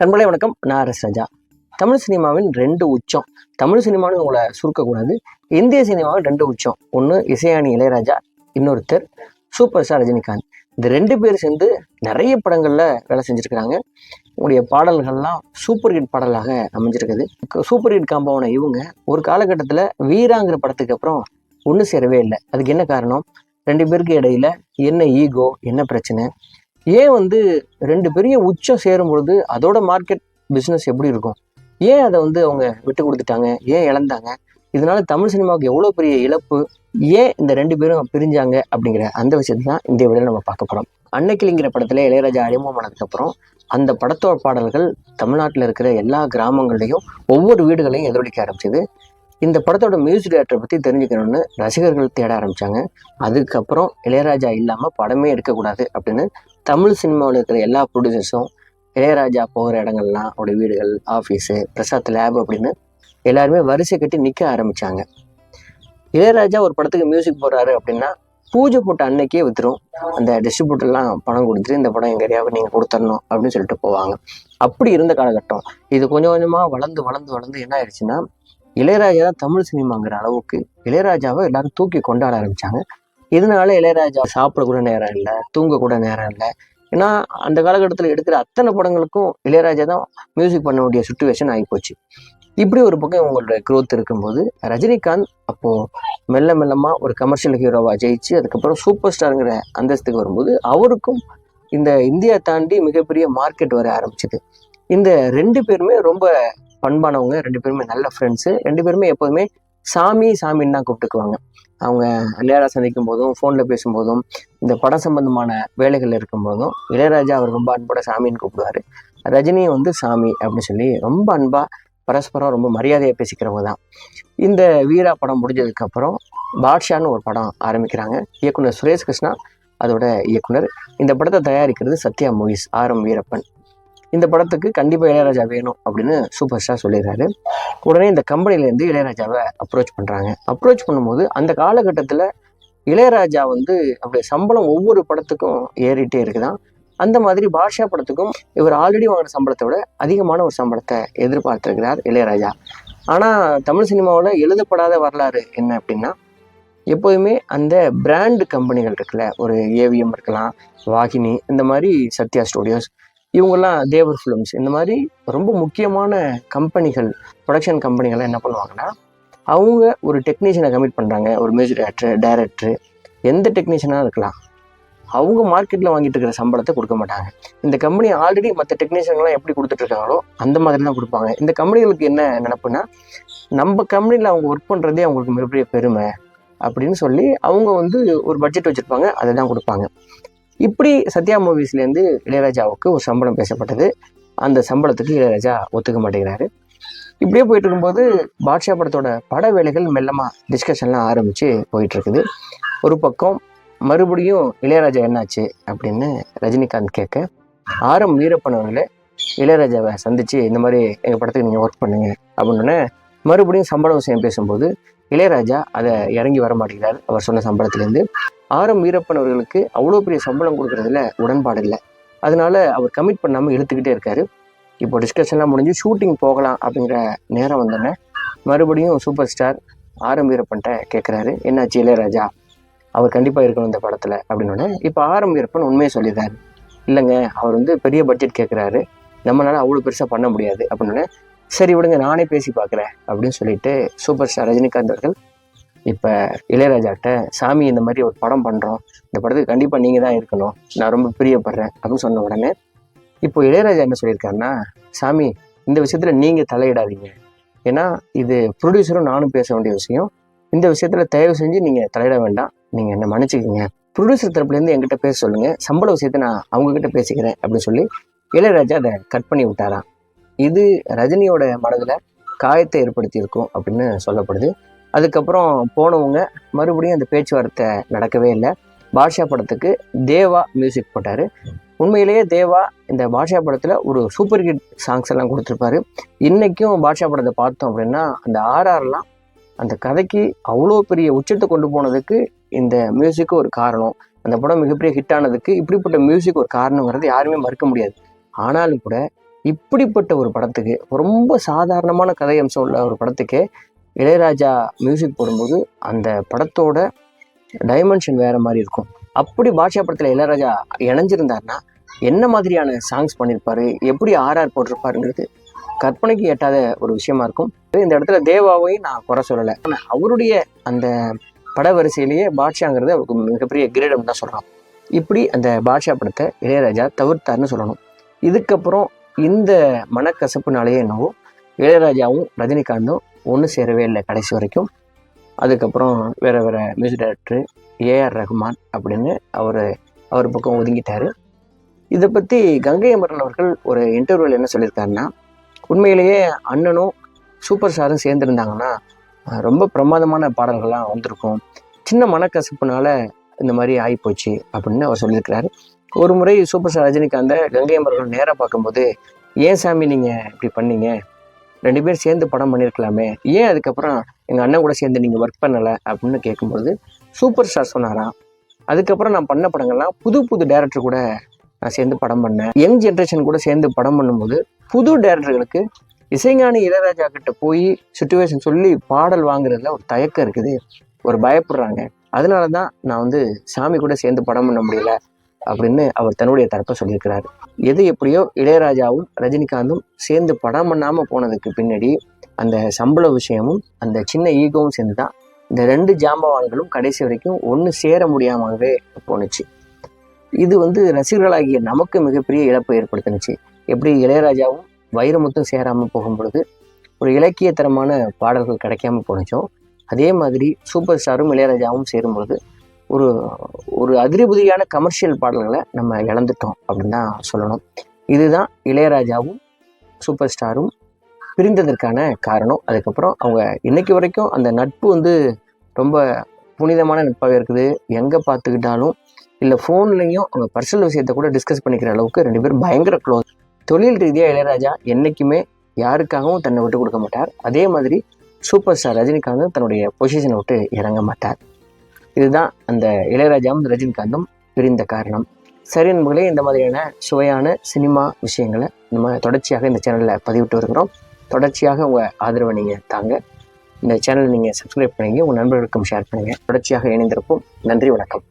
நண்பர்களே வணக்கம். நான் ரஜா. தமிழ் சினிமாவின் ரெண்டு உச்சம். தமிழ் சினிமான்னு உங்களை சுருக்கக்கூடாது. இந்திய சினிமாவின் ரெண்டு உச்சம். ஒன்று இசையாணி இளையராஜா இன்னொருத்தர் சூப்பர் ஸ்டார் ரஜினிகாந்த். இந்த ரெண்டு பேர் சேர்ந்து நிறைய படங்களில் வேலை செஞ்சுருக்கிறாங்க. உங்களுடைய பாடல்கள்லாம் சூப்பர் ஹிட் பாடலாக அமைஞ்சிருக்குது. சூப்பர் ஹிட் காம்பவுன இவங்க ஒரு காலகட்டத்தில் வீராங்கிற படத்துக்கு அப்புறம் ஒன்று சேரவே இல்லை. அதுக்கு என்ன காரணம்? ரெண்டு பேருக்கு இடையில என்ன ஈகோ என்ன பிரச்சனை? ஏன் வந்து ரெண்டு பெரிய உச்சம் சேரும் பொழுது அதோட மார்க்கெட் பிஸ்னஸ் எப்படி இருக்கும்? ஏன் அதை வந்து அவங்க விட்டு கொடுத்துட்டாங்க? ஏன் இழந்தாங்க? இதனால தமிழ் சினிமாவுக்கு எவ்வளோ பெரிய இழப்பு? ஏன் இந்த ரெண்டு பேரும் பிரிஞ்சாங்க? அப்படிங்கிற அந்த விஷயத்தை தான் இந்த வீடியோவில் நம்ம பார்க்க போகிறோம் அன்னைக்கிளிங்கிற படத்தில் இளையராஜா அறிமுகமானதுக்கப்புறம் அந்த படத்தோட பாடல்கள் தமிழ்நாட்டில் இருக்கிற எல்லா கிராமங்கள்லையும் ஒவ்வொரு வீடுகளையும் எதிரொலிக்க ஆரம்பிச்சது. இந்த படத்தோட மியூசிக் டேரக்டரை பற்றி தெரிஞ்சுக்கணும்னு ரசிகர்கள் தேட ஆரம்பித்தாங்க அதுக்கப்புறம் இளையராஜா இல்லாமல் படமே எடுக்கக்கூடாது அப்படின்னு தமிழ் சினிமாவில் இருக்கிற எல்லா ப்ரொடியூசர்ஸும் இளையராஜா போகிற இடங்கள்லாம் அவருடைய வீடுகள் ஆஃபீஸு பிரசாத் லேப் அப்படின்னு எல்லாருமே வரிசை கட்டி நிற்க ஆரம்பிச்சாங்க. இளையராஜா ஒரு படத்துக்கு மியூசிக் போடுறாரு அப்படின்னா பூஜை போட்ட அன்னைக்கே வித்துரும். அந்த டிஸ்ட்ரிபியூட்டர்லாம் பணம் கொடுத்துட்டு இந்த படம் எங்கள் ஏரியாவுக்கு நீங்கள் கொடுத்துடணும் அப்படின்னு சொல்லிட்டு போவாங்க. அப்படி இருந்த காலகட்டம். இது கொஞ்சம் கொஞ்சமாக வளர்ந்து வளர்ந்து வளர்ந்து என்ன ஆயிடுச்சுன்னா இளையராஜா தான் தமிழ் சினிமாங்கிற அளவுக்கு இளையராஜாவை எல்லாரும் தூக்கி கொண்டாட ஆரம்பித்தாங்க இதனால இளையராஜா சாப்பிட கூட நேரம் இல்லை தூங்க கூட நேரம் இல்லை? ஏன்னா அந்த காலகட்டத்தில் எடுக்கிற அத்தனை படங்களுக்கும் இளையராஜா தான் மியூசிக் பண்ண வேண்டிய சுச்சுவேஷன் ஆகிப்போச்சு இப்படி ஒரு பக்கம் உங்களோட க்ரோத் இருக்கும்போது ரஜினிகாந்த் அப்போது மெல்ல மெல்லமாக ஒரு கமர்ஷியல் ஹீரோவாக ஜெயிச்சு அதுக்கப்புறம் சூப்பர் ஸ்டாருங்கிற அந்தஸ்துக்கு வரும்போது அவருக்கும் இந்த இந்தியா தாண்டி மிகப்பெரிய மார்க்கெட் வர ஆரம்பிச்சது. இந்த ரெண்டு பேருமே ரொம்ப பண்பானவங்க ரெண்டு பேருமே நல்ல ஃப்ரெண்ட்ஸு ரெண்டு பேருமே எப்போதுமே சாமி சாமின்னு தான் கூப்பிட்டுக்குவாங்க. அவங்க இளையராஜா சந்திக்கும் போதும் ஃபோனில் பேசும்போதும் இந்த படம் சம்பந்தமான வேலைகள் இருக்கும்போதும் இளையராஜா அவர் ரொம்ப அன்போட சாமின்னு கூப்பிடுவாரு. ரஜினியும் வந்து சாமி அப்படின்னு சொல்லி ரொம்ப அன்பாக பரஸ்பரம் ரொம்ப மரியாதையை பேசிக்கிறவங்க தான். இந்த வீரா படம் முடிஞ்சதுக்கப்புறம் பாட்ஷான்னு ஒரு படம் ஆரம்பிக்கிறாங்க. இயக்குனர் சுரேஷ் கிருஷ்ணா அதோட இயக்குனர். இந்த படத்தை தயாரிக்கிறது Sathya movies R M Veerappan. இந்த படத்துக்கு கண்டிப்பாக இளையராஜா வேணும் அப்படின்னு சூப்பர் ஸ்டார் சொல்லிடுறாரு. உடனே இந்த கம்பெனிலேருந்து இளையராஜாவை அப்ரோச் பண்ணுறாங்க அப்ரோச் பண்ணும்போது அந்த காலகட்டத்தில் இளையராஜா வந்து அப்படி சம்பளம் ஒவ்வொரு படத்துக்கும் ஏறிட்டே இருக்குதான். அந்த மாதிரி பாஷா படத்துக்கும் இவர் ஆல்ரெடி வாங்கின சம்பளத்தை விட அதிகமான ஒரு சம்பளத்தை எதிர்பார்த்துருக்கிறார் இளையராஜா. ஆனால் தமிழ் சினிமாவில் எழுதப்படாத வரலாறு என்ன அப்படின்னா எப்போதுமே அந்த பிராண்டு கம்பெனிகள் இருக்குல்ல ஒரு ஏவிஎம் இருக்கலாம் வாகினி இந்த மாதிரி சத்யா ஸ்டூடியோஸ் இவங்கெல்லாம் தேவர் ஃபிலிம்ஸ் இந்த மாதிரி ரொம்ப முக்கியமான கம்பெனிகள் ப்ரொடக்ஷன் கம்பெனிகள்லாம் என்ன பண்ணுவாங்கன்னா அவங்க ஒரு டெக்னீஷியனை கமிட் பண்ணுறாங்க ஒரு மியூசிக் டேரக்டர் டைரக்டரு எந்த டெக்னீஷியனாக இருக்கலாம். அவங்க மார்க்கெட்டில் வாங்கிட்டு இருக்கிற சம்பளத்தை கொடுக்க மாட்டாங்க. இந்த கம்பெனி ஆல்ரெடி மற்ற டெக்னீஷியன்லாம் எப்படி கொடுத்துட்ருக்காங்களோ அந்த மாதிரி தான் கொடுப்பாங்க. இந்த கம்பெனிகளுக்கு என்ன நினப்புன்னா நம்ம கம்பெனியில் அவங்க ஒர்க் பண்ணுறதே அவங்களுக்கு மிகப்பெரிய பெருமை அப்படின்னு சொல்லி அவங்க வந்து ஒரு பட்ஜெட் வச்சுருப்பாங்க அதை தான் கொடுப்பாங்க. இப்படி சத்யா மூவிஸ்லேருந்து இளையராஜாவுக்கு ஒரு சம்பளம் பேசப்பட்டது. அந்த சம்பளத்துக்கு இளையராஜா ஒத்துக்க மாட்டேங்கிறாரு. இப்படியே போயிட்டு இருக்கும்போது பாட்ஷா படத்தோட பட வேலைகள் மெல்லமாக டிஸ்கஷன்லாம் ஆரம்பித்து போயிட்டுருக்குது. ஒரு பக்கம் மறுபடியும் இளையராஜா என்னாச்சு அப்படின்னு ரஜினிகாந்த் கேட்க ஆரம் வீரப்பன் அவர்களே இளையராஜாவை சந்தித்து இந்த மாதிரி எங்கள் படத்துக்கு நீங்கள் ஒர்க் பண்ணுங்க அப்படின்னோடனே மறுபடியும் சம்பள விஷயம் பேசும்போது இளையராஜா அதை இறங்கி வர மாட்டேங்கிறார். அவர் சொன்ன சம்பளத்துலேருந்து ஆரம் வீரப்பன் அவர்களுக்கு அவ்வளோ பெரிய சம்பளம் கொடுக்கறதுல உடன்பாடு இல்லை. அதனால அவர் கமிட் பண்ணாமல் இழுத்துக்கிட்டே இருக்காரு. இப்போ டிஸ்கஷன்லாம் முடிஞ்சு ஷூட்டிங் போகலாம் அப்படிங்கிற நேரம் வந்தோடனே மறுபடியும் சூப்பர் ஸ்டார் ஆரம் வீரப்பன்ட்ட கேட்குறாரு என்னாச்சு இளையராஜா? அவர் கண்டிப்பாக இருக்கணும் இந்த படத்தில் அப்படின்னோடனே இப்போ ஆரம் வீரப்பன் உண்மையை சொல்லிடுறாரு. இல்லைங்க அவர் வந்து பெரிய பட்ஜெட் கேட்குறாரு நம்மளால் அவ்வளோ பெருசாக பண்ண முடியாது அப்படின்னோடனே சரி விடுங்க நானே பேசி பார்க்குறேன் அப்படின்னு சொல்லிட்டு சூப்பர் ஸ்டார் ரஜினிகாந்த் அவர்கள் இப்போ இளையராஜாட்ட சாமி இந்த மாதிரி ஒரு படம் பண்ணுறோம் இந்த படத்துக்கு கண்டிப்பாக நீங்கள் தான் இருக்கணும். நான் ரொம்ப பிரியப்படுறேன். அப்படின்னு சொன்ன உடனே இப்போ இளையராஜா என்ன சொல்லியிருக்காருன்னா சாமி இந்த விஷயத்தில் நீங்கள் தலையிடாதீங்க. ஏன்னா இது ப்ரொடியூசரும் நானும் பேச வேண்டிய விஷயம். இந்த விஷயத்தில் தயவு செஞ்சு நீங்கள் தலையிட வேண்டாம். நீங்கள் என்ன மன்னிச்சுக்கோங்க. ப்ரொடியூசர் தரப்புலேருந்து என்கிட்ட பேச சொல்லுங்கள் சம்பள விஷயத்தை நான் அவங்கக்கிட்ட பேசிக்கிறேன். அப்படின்னு சொல்லி இளையராஜா அதை கட் பண்ணி விட்டாராம். இது ரஜினியோட மனதில் காயத்தை ஏற்படுத்தியிருக்கும் அப்படின்னு சொல்லப்படுது. அதுக்கப்புறம் போனவங்க மறுபடியும் அந்த பேச்சுவார்த்தை நடக்கவே இல்லை. பாஷா படத்துக்கு தேவா மியூசிக் போட்டார். உண்மையிலேயே தேவா இந்த பாஷா படத்தில் ஒரு சூப்பர் ஹிட் சாங்ஸ் எல்லாம் கொடுத்துருப்பாரு. இன்றைக்கும் பாஷா படத்தை பார்த்தோம் அப்படின்னா அந்த ஆர்ஆர்லாம் அந்த கதைக்கு அவ்வளோ பெரிய உச்சத்தை கொண்டு போனதுக்கு இந்த மியூசிக்கு ஒரு காரணம். அந்த படம் மிகப்பெரிய ஹிட் ஆனதுக்கு இப்படிப்பட்ட மியூசிக் ஒரு காரணங்கிறது யாருமே மறுக்க முடியாது. ஆனாலும் கூட இப்படிப்பட்ட ஒரு படத்துக்கு ரொம்ப சாதாரணமான கதை அம்சம் உள்ள ஒரு படத்துக்கு இளையராஜா மியூசிக் போடும்போது அந்த படத்தோட டைமென்ஷன் வேறு மாதிரி இருக்கும். அப்படி பாட்ஷா படத்தில் இளையராஜா இணைஞ்சிருந்தாருன்னா என்ன மாதிரியான சாங்ஸ் பண்ணியிருப்பாரு எப்படி ஆர்ஆர் போட்டிருப்பாருங்கிறது கற்பனைக்கு எட்டாத ஒரு விஷயமா இருக்கும். இந்த இடத்துல தேவாவையும் நான் குறை சொல்லலை. ஆனால் அவருடைய அந்த பட வரிசையிலேயே பாட்ஷாங்கிறது அவருக்கு மிகப்பெரிய கிரீடம் தான் சொல்கிறான் இப்படி அந்த பாட்ஷா படத்தை இளையராஜா தவிர்த்தாருன்னு சொல்லணும். இதுக்கப்புறம் இந்த மனக்கசப்புனாலேயே என்னவோ இளையராஜாவும் ரஜினிகாந்தும் ஒன்று சேரவே இல்லை கடைசி வரைக்கும். அதுக்கப்புறம் வேறு வேறு மியூசிக் டைரக்டர் ஏஆர் ரஹ்மான் அப்படின்னு அவர் அவர் பக்கம் ஒதுங்கிட்டார். இதை பற்றி கங்கை அமரன் அவர்கள் ஒரு இன்டர்வியூவில் என்ன சொல்லியிருக்காருன்னா உண்மையிலேயே அண்ணனும் சூப்பர் ஸ்டாரும் சேர்ந்துருந்தாங்கன்னா ரொம்ப பிரமாதமான பாடல்கள்லாம் வந்திருக்கும். சின்ன மனக்கசப்புனால இந்த மாதிரி ஆகிப்போச்சு அப்படின்னு அவர் சொல்லியிருக்கிறாரு. ஒரு முறை சூப்பர் ஸ்டார் ரஜினிகாந்த கங்கை அமரர்கள் நேராக பார்க்கும்போது ஏன் சாமி நீங்கள் இப்படி பண்ணீங்க? ரெண்டு பேரும் சேர்ந்து படம் பண்ணியிருக்கலாமே ஏன் அதுக்கப்புறம் எங்கள் அண்ணன் கூட சேர்ந்து நீங்கள் ஒர்க் பண்ணலை அப்படின்னு கேட்கும்போது சூப்பர் ஸ்டார் சொன்னாராம் அதுக்கப்புறம் நான் பண்ண படங்கள்லாம் புது புது டேரக்டர் கூட நான் சேர்ந்து படம் பண்ணேன். யங் ஜென்ரேஷன் கூட சேர்ந்து படம் பண்ணும்போது புது டேரக்டர்களுக்கு இசைஞானி இளையராஜா கிட்ட போய் சுச்சுவேஷன் சொல்லி பாடல் வாங்குறதுல ஒரு தயக்கம் இருக்குது. ஒரு பயப்படுறாங்க. அதனால தான் நான் வந்து சாமி கூட சேர்ந்து படம் பண்ண முடியல. அப்படின்னு அவர் தன்னுடைய தரப்பை சொல்லியிருக்கிறார். எது எப்படியோ இளையராஜாவும் ரஜினிகாந்தும் சேர்ந்து படம் பண்ணாமல் போனதுக்கு பின்னாடி அந்த சம்பள விஷயமும் அந்த சின்ன ஈகோவும் சேர்ந்து தான் இந்த ரெண்டு ஜாம்பவான்களும் கடைசி வரைக்கும் ஒன்று சேர முடியாமவே போணுச்சு. இது வந்து ரசிகர்களாகிய நமக்கு மிகப்பெரிய இழப்பை ஏற்படுத்துனுச்சு. எப்படி இளையராஜாவும் வைரமுத்தும் சேராமல் போகும் பொழுது ஒரு இலக்கியத்தரமான பாடல்கள் கிடைக்காம போனுச்சோ அதே மாதிரி சூப்பர் ஸ்டாரும் இளையராஜாவும் சேரும்பொழுது ஒரு ஒரு அதிரிபுதியான கமர்ஷியல் பாடல்களை நம்ம இழந்துட்டோம் அப்படின்னு தான் சொல்லணும். இதுதான் இளையராஜாவும் சூப்பர் ஸ்டாரும் பிரிந்ததற்கான காரணம். அதுக்கப்புறம் அவங்க இன்னைக்கு வரைக்கும் அந்த நட்பு வந்து ரொம்ப புனிதமான நட்பாக இருக்குது. எங்கே பார்த்துக்கிட்டாலும் இல்லை ஃபோன்லேயும் அவங்க பர்சனல் விஷயத்தை கூட டிஸ்கஸ் பண்ணிக்கிற அளவுக்கு ரெண்டு பேரும் பயங்கர க்ளோஸ் தொழில் ரீதியாக இளையராஜா என்றைக்குமே யாருக்காகவும் தன்னை விட்டு கொடுக்க மாட்டார். அதே மாதிரி சூப்பர் ஸ்டார் ரஜினிகாந்தும் தன்னுடைய பொசிஷனை விட்டு இறங்க மாட்டார். இதுதான் அந்த இளையராஜாவும் ரஜினிகாந்தும் பிரிந்த காரணம். சரி நண்பர்களே இந்த மாதிரியான சுவையான சினிமா விஷயங்களை நம்ம தொடர்ச்சியாக இந்த சேனலில் பதிவிட்டு வருகிறோம். தொடர்ச்சியாக உங்கள் ஆதரவை நீங்கள் தாங்க. இந்த சேனலை நீங்கள் சப்ஸ்கிரைப் பண்ணுங்க உங்கள் நண்பர்களுக்கும் ஷேர் பண்ணுங்கள் தொடர்ச்சியாக இணைந்திருப்போம். நன்றி வணக்கம்.